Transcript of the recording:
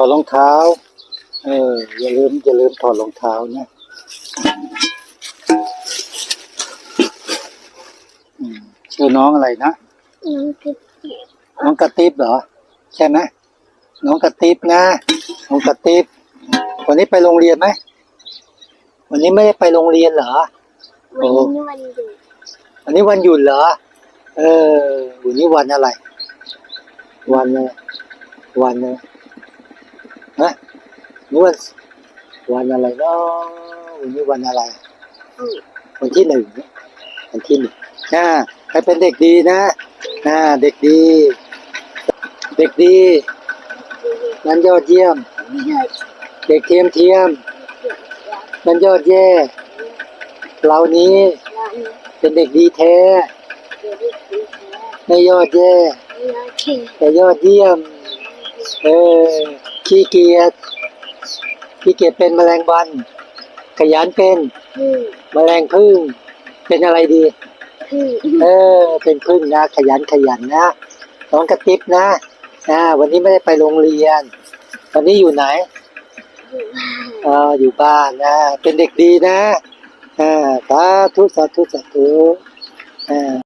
ถอดรองเท้า เออ อย่าลืมอย่าลืมถอดรองเท้านะอืมชื่อน้องอะไรนะ น้องกิ๊บน้องกระติบเหรอ ใช่ไหมน้องกระติบนะ น้องกระติบ วันนี้ไปโรงเรียนไหม วันนี้ไม่ได้ไปโรงเรียนเหรอ วันนี้วันหยุดวันนี้วันหยุดเหรอ เออ วันนี้วันอะไร วันอะไรวันอะไร ฮะนี่วันวันอะไรเนาะวันนี้วันอะไร วันที่หนึ่งวันที่หนึ่งอ่าให้เป็นเด็กดีนะอ่าเด็กดี เด็กดีนั้นยอดเยี่ยม เด็กเทียมเทียมนั้นยอดแย่เรานี้เป็นเด็กดีแท้ไม่ยอดแย่แต่ยอดเยี่ยม เออ ขี้เกียจขี้เกียจเป็นแมลงวัน ขยันเป็นพึ่งแมลงพึ่ง เป็นอะไรดีพึ่งเออ เป็นพึ่งนะ ขยันขยันนะน้องกระติบนะอ่าวันนี้ไม่ได้ไปโรงเรียน วันนี้อยู่ไหนอยู่บ้านเอออยู่บ้านนะ เป็นเด็กดีนะอ่าสาธุสาธุสาธุอ่า